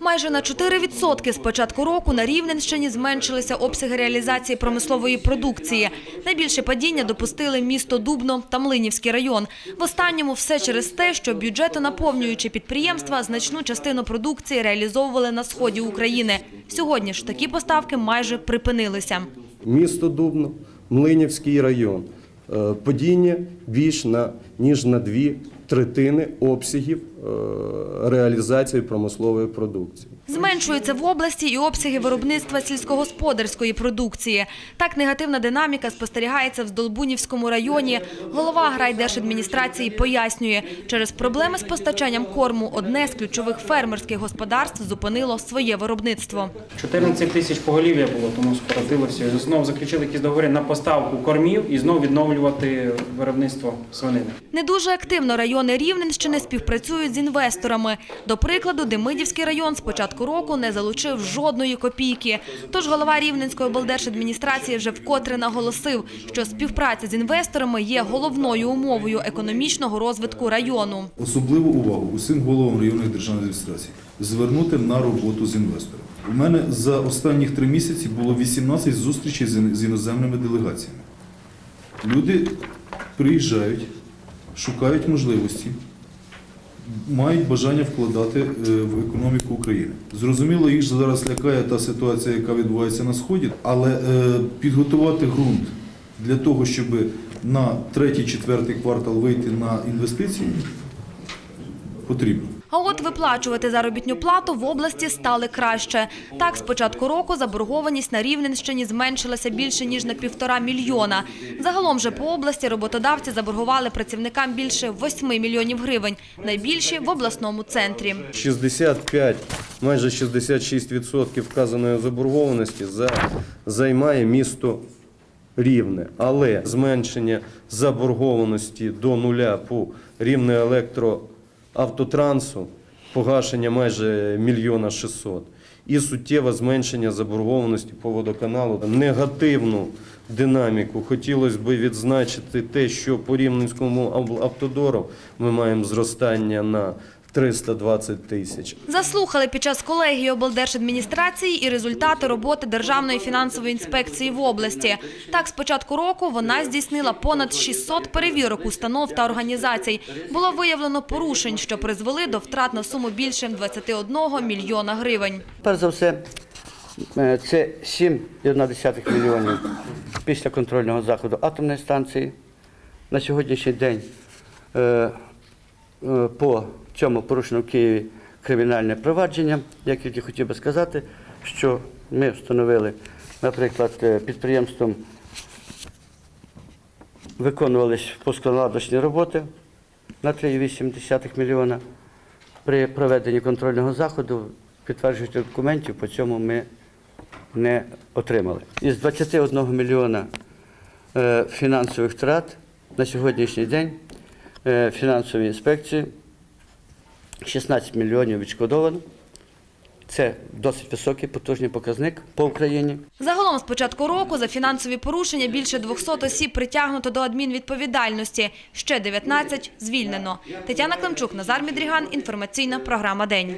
Майже на 4% з початку року на Рівненщині зменшилися обсяги реалізації промислової продукції. Найбільше падіння допустили місто Дубно та Млинівський район. В останньому все через те, що бюджетонаповнюючі підприємства значну частину продукції реалізовували на сході України. Сьогодні ж такі поставки майже припинилися. місто Дубно, Млинівський район. Е, Падіння більш на, ніж на дві третини обсягів реалізації промислової продукції. Зменшуються в області і обсяги виробництва сільськогосподарської продукції. Так негативна динаміка спостерігається в Здолбунівському районі. Голова грайдержадміністрації пояснює, через проблеми з постачанням корму одне з ключових фермерських господарств зупинило своє виробництво. 14 тисяч поголів'я було, тому скоротилося. І Знову заключили якісь договори на поставку кормів і знову відновлювати виробництво свинини. Не дуже активно райони Рівненщини співпрацюють з інвесторами. До прикладу, Демидівський район з початку року не залучив жодної копійки. Тож голова Рівненської облдержадміністрації вже вкотре наголосив, що співпраця з інвесторами є головною умовою економічного розвитку району. Особливу увагу усім головам районної державної адміністрації звернути на роботу з інвестором. У мене за останніх три місяці було 18 зустрічей з іноземними делегаціями. Люди приїжджають, шукають можливості, мають бажання вкладати е, в економіку України. Зрозуміло, їх зараз лякає та ситуація, яка відбувається на сході, але е, підготувати ґрунт для того, щоб на третій-четвертий квартал вийти на інвестиції, потрібно. А от виплачувати заробітну плату в області стали краще. Так, з початку року заборгованість на Рівненщині зменшилася більше ніж на півтора мільйона. Загалом же по області роботодавці заборгували працівникам більше 8 мільйонів гривень. Найбільші в обласному центрі. 65, майже 66% вказаної заборгованості за, займає місто Рівне. Але зменшення заборгованості до нуля по Рівне електроавтотрансу, погашення майже мільйона 600 і суттєве зменшення заборгованості по водоканалу. Негативну динаміку хотілося б відзначити те, що по Рівненському ав- автодору ми маємо зростання на 320 тисяч. Заслухали під час колегії облдержадміністрації і результати роботи Державної фінансової інспекції в області. Так, з початку року вона здійснила понад 600 перевірок установ та організацій. Було виявлено порушень, що призвели до втрат на суму більше 21 мільйона гривень. Перш за все, е, це 7,1 мільйонів після контрольного заходу атомної станції. На сьогоднішній день е, е, по цьому порушено в Києві кримінальне провадження. Я тільки хотів би сказати, що ми встановили, наприклад, е, підприємством виконувались пусконаладочні роботи на 3,8 мільйона. При проведенні контрольного заходу підтверджуючих документів по цьому ми не отримали. Із 21 мільйона е, фінансових втрат на сьогоднішній день е, фінансовій інспекції 16 мільйонів відшкодовано. Це досить високий потужний показник по Україні. Загалом з початку року за фінансові порушення більше 200 осіб притягнуто до адмінвідповідальності. Ще 19 звільнено. Тетяна Климчук, Назар Мідріган. Інформаційна програма «День».